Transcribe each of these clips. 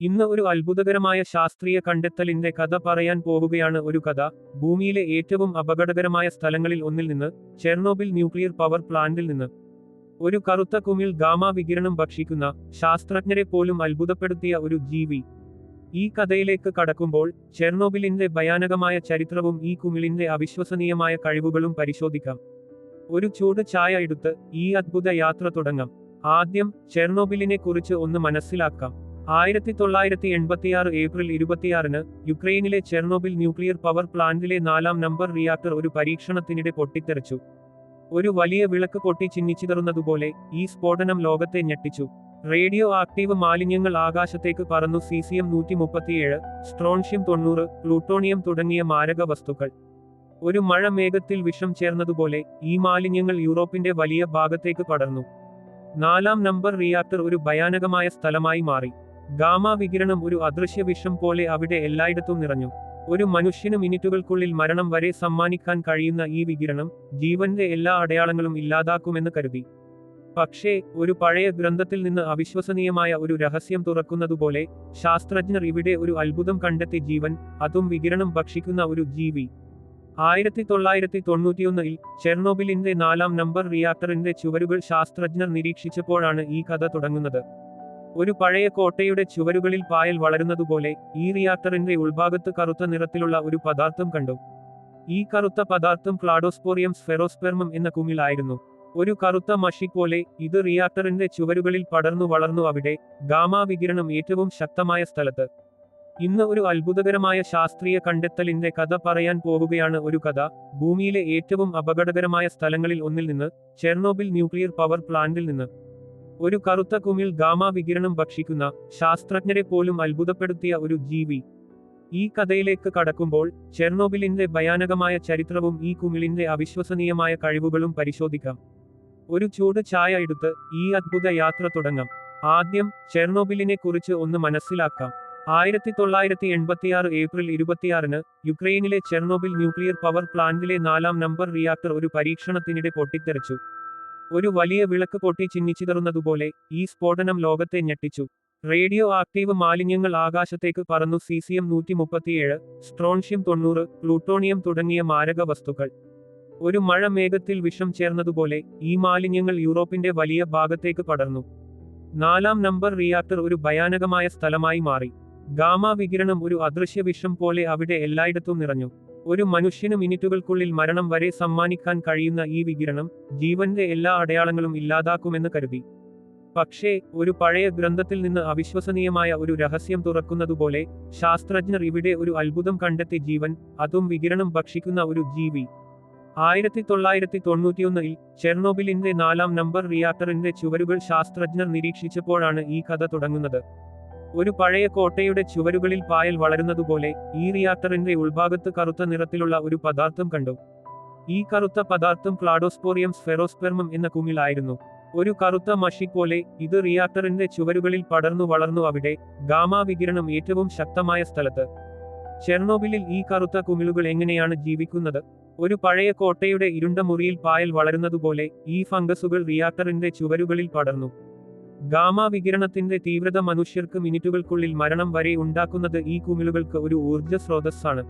ഇന്ന് ഒരു അത്ഭുതകരമായ ശാസ്ത്രീയ കണ്ടെത്തലിന്റെ കഥ പറയാൻ പോവുകയാണ് ഒരു കഥ. ഭൂമിയിലെ ഏറ്റവും അപകടകരമായ സ്ഥലങ്ങളിൽ ഒന്നിൽ നിന്ന് ചെർണോബിൽ ന്യൂക്ലിയർ പവർ പ്ലാന്റിൽ നിന്ന് ഒരു കറുത്ത കുമിൽ ഗാമ വികിരണം ഭക്ഷിക്കുന്ന ശാസ്ത്രജ്ഞരെ പോലും അത്ഭുതപ്പെടുത്തിയ ഒരു ജീവി. ഈ കഥയിലേക്ക് കടക്കുമ്പോൾ ചെർണോബിലിന്റെ ഭയാനകമായ ചരിത്രവും ഈ കുമിളിന്റെ അവിശ്വസനീയമായ കഴിവുകളും പരിശോധിക്കാം. ഒരു ചൂട് ചായ എടുത്ത് ഈ അത്ഭുത യാത്ര തുടങ്ങാം. ആദ്യം ചെർണോബിലിനെ കുറിച്ച് ഒന്ന് മനസ്സിലാക്കാം. ആയിരത്തി തൊള്ളായിരത്തി എൺപത്തിയാറ് ഏപ്രിൽ ഇരുപത്തിയാറിന് യുക്രൈനിലെ ചെർണോബിൽ ന്യൂക്ലിയർ പവർ പ്ലാന്റിലെ നാലാം നമ്പർ റിയാക്ടർ ഒരു പരീക്ഷണത്തിനിടെ പൊട്ടിത്തെറിച്ചു. ഒരു വലിയ വിളക്ക് പൊട്ടി ചിഹ്നിച്ചിതറുന്നതുപോലെ ഈ സ്ഫോടനം ലോകത്തെ ഞെട്ടിച്ചു. റേഡിയോ ആക്റ്റീവ് മാലിന്യങ്ങൾ ആകാശത്തേക്ക് പറന്നു സീസിയം നൂറ്റി മുപ്പത്തിയേഴ് സ്ട്രോൺഷ്യം തൊണ്ണൂറ് പ്ലൂട്ടോണിയം തുടങ്ങിയ മാരക വസ്തുക്കൾ. ഒരു മഴ മേഘത്തിൽ വിഷം ചേർന്നതുപോലെ ഈ മാലിന്യങ്ങൾ യൂറോപ്പിന്റെ വലിയ ഭാഗത്തേക്ക് പടർന്നു. നാലാം നമ്പർ റിയാക്ടർ ഒരു ഭയാനകമായ സ്ഥലമായി മാറി. ഗാമ വികിരണം ഒരു അദൃശ്യ വിഷം പോലെ അവിടെ എല്ലായിടത്തും നിറഞ്ഞു. ഒരു മനുഷ്യന് മിനിറ്റുകൾക്കുള്ളിൽ മരണം വരെ സമ്മാനിക്കാൻ കഴിയുന്ന ഈ വികിരണം ജീവന്റെ എല്ലാ അടയാളങ്ങളും ഇല്ലാതാക്കുമെന്ന് കരുതി. പക്ഷേ ഒരു പഴയ ഗ്രന്ഥത്തിൽ നിന്ന് അവിശ്വസനീയമായ ഒരു രഹസ്യം തുറക്കുന്നതുപോലെ ശാസ്ത്രജ്ഞർ ഇവിടെ ഒരു അത്ഭുതം കണ്ടെത്തി ജീവൻ അതും വികിരണം ഭക്ഷിക്കുന്ന ഒരു ജീവി. ആയിരത്തി തൊള്ളായിരത്തി തൊണ്ണൂറ്റിയൊന്നിൽ ചെർണോബിലിന്റെ നാലാം നമ്പർ റിയാക്ടറിന്റെ ചുവരുകൾ ശാസ്ത്രജ്ഞർ നിരീക്ഷിച്ചപ്പോഴാണ് ഈ കഥ തുടങ്ങുന്നത്. ഒരു പഴയ കോട്ടയുടെ ചുവരുകളിൽ പായൽ വളരുന്നതുപോലെ ഈ റിയാക്ടറിന്റെ ഉൾഭാഗത്ത് കറുത്ത നിറത്തിലുള്ള ഒരു പദാർത്ഥം കണ്ടു. ഈ കറുത്ത പദാർത്ഥം ക്ലാഡോസ്പോറിയം സ്ഫെറോസ്പെർമം എന്ന കുമിളായിരുന്നു. ഒരു കറുത്ത മഷി പോലെ ഇത് റിയാക്ടറിന്റെ ചുവരുകളിൽ പടർന്നു വളർന്നു അവിടെ ഗാമാ വികിരണം ഏറ്റവും ശക്തമായ സ്ഥലത്ത്. ഇന്ന് ഒരു അത്ഭുതകരമായ ശാസ്ത്രീയ കണ്ടെത്തലിന്റെ കഥ പറയാൻ പോവുകയാണ് ഒരു കഥ. ഭൂമിയിലെ ഏറ്റവും അപകടകരമായ സ്ഥലങ്ങളിൽ ഒന്നിൽ നിന്ന് ചെർണോബിൽ ന്യൂക്ലിയർ പവർ പ്ലാന്റിൽ നിന്ന്. ഒരു കറുത്ത കുമിൾ ഗാമാ വികിരണം ഭക്ഷിക്കുന്ന ശാസ്ത്രജ്ഞരെ പോലും അത്ഭുതപ്പെടുത്തിയ ഒരു ജീവി. ഈ കഥയിലേക്ക് കടക്കുമ്പോൾ ചെർണോബിലിന്റെ ഭയാനകമായ ചരിത്രവും ഈ കുമിളിന്റെ അവിശ്വസനീയമായ കഴിവുകളും പരിശോധിക്കാം. ഒരു ചൂട് ചായ എടുത്ത് ഈ അത്ഭുത യാത്ര തുടങ്ങാം. ആദ്യം ചെർണോബിലിനെ കുറിച്ച് ഒന്ന് മനസ്സിലാക്കാം. ആയിരത്തി തൊള്ളായിരത്തി എൺപത്തിയാറ് ഏപ്രിൽ ഇരുപത്തിയാറിന് യുക്രൈനിലെ ചെർണോബിൽ ന്യൂക്ലിയർ പവർ പ്ലാന്റിലെ നാലാം നമ്പർ റിയാക്ടർ ഒരു പരീക്ഷണത്തിനിടെ പൊട്ടിത്തെറിച്ചു. ഒരു വലിയ വിളക്ക് പൊട്ടി ചിന്നിച്ചിതറുന്നതുപോലെ ഈ സ്ഫോടനം ലോകത്തെ ഞെട്ടിച്ചു. റേഡിയോ ആക്റ്റീവ് മാലിന്യങ്ങൾ ആകാശത്തേക്ക് പറന്നു. സീസിയം നൂറ്റി മുപ്പത്തിയേഴ് സ്ട്രോൺഷ്യം തൊണ്ണൂറ് പ്ലൂട്ടോണിയം തുടങ്ങിയ മാരക വസ്തുക്കൾ. ഒരു മഴ മേഘത്തിൽ വിഷം ചേർന്നതുപോലെ ഈ മാലിന്യങ്ങൾ യൂറോപ്പിന്റെ വലിയ ഭാഗത്തേക്ക് പടർന്നു. നാലാം നമ്പർ റിയാക്ടർ ഒരു ഭയാനകമായ സ്ഥലമായി മാറി. ഗാമ വികിരണം ഒരു അദൃശ്യ വിഷം പോലെ അവിടെ എല്ലായിടത്തും നിറഞ്ഞു. ഒരു മനുഷ്യന് മിനിറ്റുകൾക്കുള്ളിൽ മരണം വരെ സമ്മാനിക്കാൻ കഴിയുന്ന ഈ വികിരണം ജീവന്റെ എല്ലാ അടയാളങ്ങളും ഇല്ലാതാക്കുമെന്ന് കരുതി. പക്ഷേ ഒരു പഴയ ഗ്രന്ഥത്തിൽ നിന്ന് അവിശ്വസനീയമായ ഒരു രഹസ്യം തുറക്കുന്നതുപോലെ ശാസ്ത്രജ്ഞർ ഇവിടെ ഒരു അത്ഭുതം കണ്ടെത്തി ജീവൻ അതും വികിരണം ഭക്ഷിക്കുന്ന ഒരു ജീവി. ആയിരത്തി തൊള്ളായിരത്തി തൊണ്ണൂറ്റിയൊന്നിൽ ചെർണോബിലിന്റെ നാലാം നമ്പർ റിയാക്ടറിന്റെ ചുവരുകൾ ശാസ്ത്രജ്ഞർ നിരീക്ഷിച്ചപ്പോഴാണ് ഈ കഥ തുടങ്ങുന്നത്. ഒരു പഴയ കോട്ടയുടെ ചുവരുകളിൽ പായൽ വളരുന്നതുപോലെ ഈ റിയാക്ടറിന്റെ ഉൾഭാഗത്ത് കറുത്ത നിറത്തിലുള്ള ഒരു പദാർത്ഥം കണ്ടു. ഈ കറുത്ത പദാർത്ഥം ക്ലാഡോസ്പോറിയം സ്ഫെറോസ്പെർമം എന്ന കുമിളായിരുന്നു ഒരു കറുത്ത മഷി പോലെ ഇത് റിയാക്ടറിന്റെ ചുവരുകളിൽ പടർന്നു വളർന്നു അവിടെ ഗാമാ വികിരണം ഏറ്റവും ശക്തമായ സ്ഥലത്ത്. ചെർണോബിലിൽ ഈ കറുത്ത കുമിളുകൾ എങ്ങനെയാണ് ജീവിക്കുന്നത്? ഒരു പഴയ കോട്ടയുടെ ഇരുണ്ട മുറിയിൽ പായൽ വളരുന്നതുപോലെ ഈ ഫംഗസുകൾ റിയാക്ടറിന്റെ ചുവരുകളിൽ പടർന്നു. ഗാമ വികിരണത്തിന്റെ തീവ്രത മനുഷ്യർക്ക് മിനിറ്റുകൾക്കുള്ളിൽ മരണം വരെ ഉണ്ടാക്കുന്നത് ഈ കുമിളുകൾക്ക് ഒരു ഊർജ സ്രോതസ്സാണ്.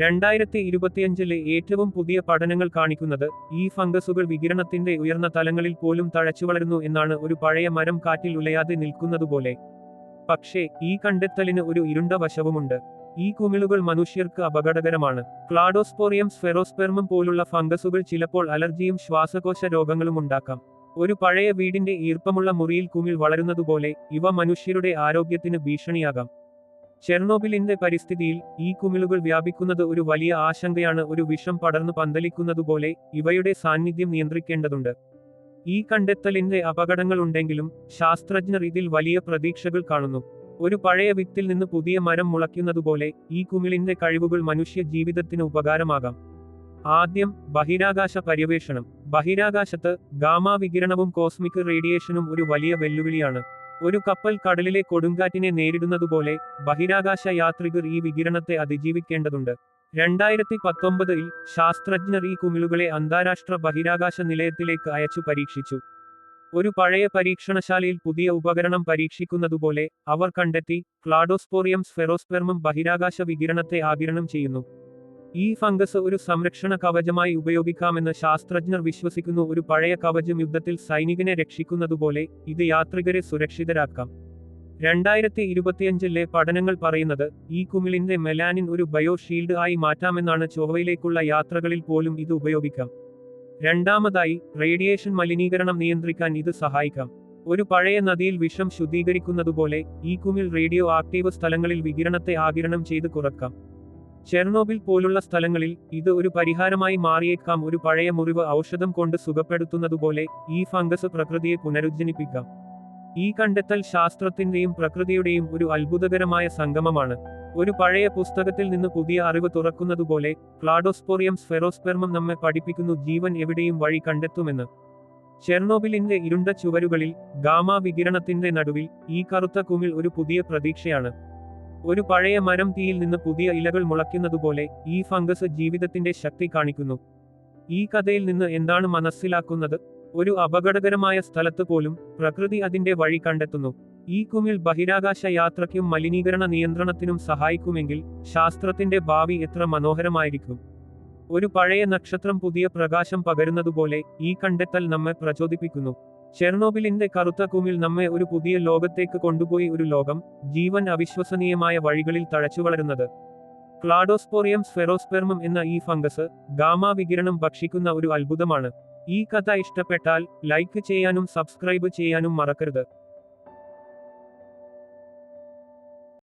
രണ്ടായിരത്തി ഇരുപത്തിയഞ്ചിലെ ഏറ്റവും പുതിയ പഠനങ്ങൾ കാണിക്കുന്നത് ഈ ഫംഗസുകൾ വികിരണത്തിന്റെ ഉയർന്ന തലങ്ങളിൽ പോലും തഴച്ചു വളരുന്നു എന്നാണ് ഒരു പഴയ മരം കാറ്റിൽ ഉലയാതെ നിൽക്കുന്നതുപോലെ. പക്ഷേ ഈ കണ്ടെത്തലിന് ഒരു ഇരുണ്ട വശവുമുണ്ട്. ഈ കുമിളുകൾ മനുഷ്യർക്ക് അപകടകരമാണ്. ക്ലാഡോസ്പോറിയം സ്ഫെറോസ്പെർമം പോലുള്ള ഫംഗസുകൾ ചിലപ്പോൾ അലർജിയും ശ്വാസകോശ രോഗങ്ങളും ഉണ്ടാക്കാം. ഒരു പഴയ വീടിന്റെ ഈർപ്പമുള്ള മുറിയിൽ കുമിൾ വളരുന്നതുപോലെ ഇവ മനുഷ്യരുടെ ആരോഗ്യത്തിന് ഭീഷണിയാകാം. ചെർണോബിലിന്റെ പരിസ്ഥിതിയിൽ ഈ കുമിളുകൾ വ്യാപിക്കുന്നത് ഒരു വലിയ ആശങ്കയാണ്. ഒരു വിഷം പടർന്നു പന്തലിക്കുന്നതുപോലെ ഇവയുടെ സാന്നിധ്യം നിയന്ത്രിക്കേണ്ടതുണ്ട്. ഈ കണ്ടെത്തലിന്റെ അപകടങ്ങൾ ഉണ്ടെങ്കിലും ശാസ്ത്രജ്ഞർ ഇതിൽ വലിയ പ്രതീക്ഷകൾ കാണുന്നു. ഒരു പഴയ വിത്തിൽ നിന്ന് പുതിയ മരം മുളയ്ക്കുന്നതുപോലെ ഈ കുമിളിന്റെ കഴിവുകൾ മനുഷ്യ ജീവിതത്തിന് ഉപകാരമാകാം. ആദ്യം ബഹിരാകാശ പര്യവേഷണം. ബഹിരാകാശത്ത് ഗാമാ വികിരണവും കോസ്മിക് റേഡിയേഷനും ഒരു വലിയ വെല്ലുവിളിയാണ്. ഒരു കപ്പൽ കടലിലെ കൊടുങ്കാറ്റിനെ നേരിടുന്നതുപോലെ ബഹിരാകാശ യാത്രികർ ഈ വികിരണത്തെ അതിജീവിക്കേണ്ടതുണ്ട്. രണ്ടായിരത്തി പത്തൊമ്പതിൽ ശാസ്ത്രജ്ഞർ ഈ കുമിളുകളെ അന്താരാഷ്ട്ര ബഹിരാകാശ നിലയത്തിലേക്ക് അയച്ചു പരീക്ഷിച്ചു. ഒരു പഴയ പരീക്ഷണശാലയിൽ പുതിയ ഉപകരണം പരീക്ഷിക്കുന്നതുപോലെ അവർ കണ്ടെത്തി ക്ലാഡോസ്പോറിയം സ്ഫെറോസ്പെർമം ബഹിരാകാശ വികിരണത്തെ ആകിരണം ചെയ്യുന്നു. ഈ ഫംഗസ് ഒരു സംരക്ഷണ കവചമായി ഉപയോഗിക്കാമെന്ന് ശാസ്ത്രജ്ഞർ വിശ്വസിക്കുന്നു. ഒരു പഴയ കവചം യുദ്ധത്തിൽ സൈനികനെ രക്ഷിക്കുന്നതുപോലെ ഇത് യാത്രികരെ സുരക്ഷിതരാക്കാം. രണ്ടായിരത്തി ഇരുപത്തിയഞ്ചിലെ പഠനങ്ങൾ പറയുന്നത് ഈ കുമിളിന്റെ മെലാനിൻ ഒരു ബയോ ഷീൽഡ് ആയി മാറ്റാമെന്നാണ് ചൊവ്വയിലേക്കുള്ള യാത്രകളിൽ പോലും ഇത് ഉപയോഗിക്കാം. രണ്ടാമതായി റേഡിയേഷൻ മലിനീകരണം നിയന്ത്രിക്കാൻ ഇത് സഹായിക്കാം. ഒരു പഴയ നദിയിൽ വിഷം ശുദ്ധീകരിക്കുന്നതുപോലെ ഈ കുമിൾ റേഡിയോ ആക്റ്റീവ് സ്ഥലങ്ങളിൽ വികിരണത്തെ ആകിരണം ചെയ്ത് കുറക്കാം. ചെർണോബിൽ പോലുള്ള സ്ഥലങ്ങളിൽ ഇത് ഒരു പരിഹാരമായി മാറിയേക്കാം. ഒരു പഴയ മുറിവ് ഔഷധം കൊണ്ട് സുഖപ്പെടുത്തുന്നതുപോലെ ഈ ഫംഗസ് പ്രകൃതിയെ പുനരുജ്ജനിപ്പിക്കാം. ഈ കണ്ടെത്തൽ ശാസ്ത്രത്തിന്റെയും പ്രകൃതിയുടെയും ഒരു അത്ഭുതകരമായ സംഗമമാണ്. ഒരു പഴയ പുസ്തകത്തിൽ നിന്ന് പുതിയ അറിവ് തുറക്കുന്നതുപോലെ ക്ലാഡോസ്പോറിയം സ്ഫെറോസ്പെർമം നമ്മെ പഠിപ്പിക്കുന്നു. ജീവൻ എവിടെയും വഴി കണ്ടെത്തുമെന്ന്. ചെർണോബിലിന്റെ ഇരുണ്ട ചുവരുകളിൽ ഗാമ വികിരണത്തിന്റെ നടുവിൽ ഈ കറുത്ത കുമിൾ ഒരു പുതിയ പ്രതീക്ഷയാണ്. ഒരു പഴയ മരം തീയിൽ നിന്ന് പുതിയ ഇലകൾ മുളയ്ക്കുന്നതുപോലെ ഈ ഫംഗസ് ജീവിതത്തിന്റെ ശക്തി കാണിക്കുന്നു. ഈ കഥയിൽ നിന്ന് എന്താണ് മനസ്സിലാക്കുന്നത്? ഒരു അപകടകരമായ സ്ഥലത്ത് പോലും പ്രകൃതി അതിന്റെ വഴി കണ്ടെത്തുന്നു. ഈ കുമിൽ ബഹിരാകാശ യാത്രയ്ക്കും മലിനീകരണ നിയന്ത്രണത്തിനും സഹായിക്കുമെങ്കിൽ ശാസ്ത്രത്തിന്റെ ഭാവി എത്ര മനോഹരമായിരിക്കും. ഒരു പഴയ നക്ഷത്രം പുതിയ പ്രകാശം പകരുന്നതുപോലെ ഈ കണ്ടെത്തൽ നമ്മെ പ്രചോദിപ്പിക്കുന്നു. ചെർണോബിലിന്റെ കറുത്ത കുമിൽ നമ്മെ ഒരു പുതിയ ലോകത്തേക്ക് കൊണ്ടുപോയി ഒരു ലോകം ജീവൻ അവിശ്വസനീയമായ വഴികളിൽ തഴച്ചുവളരുന്നത് ക്ലാഡോസ്പോറിയം സ്ഫെറോസ്പെർമം എന്ന ഈ ഫംഗസ് ഗാമ വികിരണം ഭക്ഷിക്കുന്ന ഒരു അത്ഭുതമാണ്. ഈ കഥ ഇഷ്ടപ്പെട്ടാൽ ലൈക്ക് ചെയ്യാനും സബ്സ്ക്രൈബ് ചെയ്യാനും മറക്കരുത്.